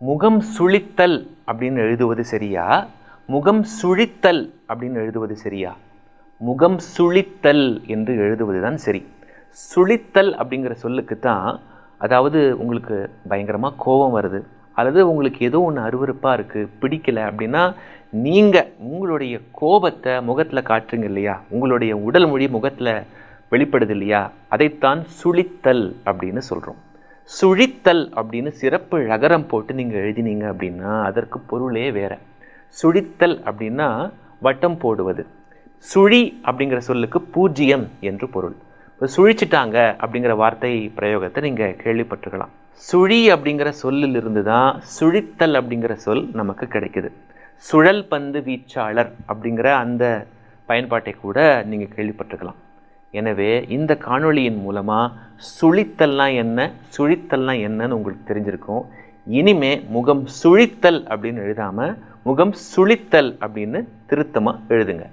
முகம் சுழித்தல் அப்படின்னு எழுதுவது சரியா? முகம் சுழித்தல் அப்படின்னு எழுதுவது சரியா? முகம் சுழித்தல் என்று எழுதுவது தான் சரி. சுழித்தல் அப்படிங்கிற சொல்லுக்கு தான் அதாவது உங்களுக்கு பயங்கரமாக கோபம் வருது அல்லது உங்களுக்கு ஏதோ ஒன்று அருவருப்பாக இருக்குது பிடிக்கல அப்படின்னா நீங்கள் உங்களுடைய கோபத்தை முகத்தில் காட்டுறீங்க இல்லையா? உங்களுடைய உடல் மொழி முகத்தில் வெளிப்படுது இல்லையா? அதைத்தான் சுழித்தல் அப்படின்னு சொல்கிறோம் சுழித்தல் அப்படின்னு சிறப்பு ழகரம் போட்டு நீங்கள் எழுதினீங்க அப்படின்னா அதற்கு பொருளே வேற. சுழித்தல் அப்படின்னா வட்டம் போடுவது. சுழி அப்படிங்கிற சொல்லுக்கு பூஜ்ஜியம் என்று பொருள். இப்போ சுழிச்சிட்டாங்க அப்படிங்கிற வார்த்தை பிரயோகத்தை நீங்கள் கேள்விப்பட்டிருக்கலாம். சுழி அப்படிங்கிற சொல்லிலிருந்து தான் சுழித்தல் அப்படிங்கிற சொல் நமக்கு கிடைக்குது. சுழல் பந்து வீச்சாளர் அப்படிங்கிற அந்த பயன்பாட்டை கூட நீங்கள் கேள்விப்பட்டிருக்கலாம். எனவே இந்த காணொளியின் மூலமாக சுழித்தல்னா என்ன சுழித்தல்னா என்னன்னு உங்களுக்கு தெரிஞ்சிருக்கும். இனிமே முகம் சுழித்தல் அப்படின்னு எழுதாமல் முகம் சுழித்தல் அப்படின்னு திருத்தமாக எழுதுங்க.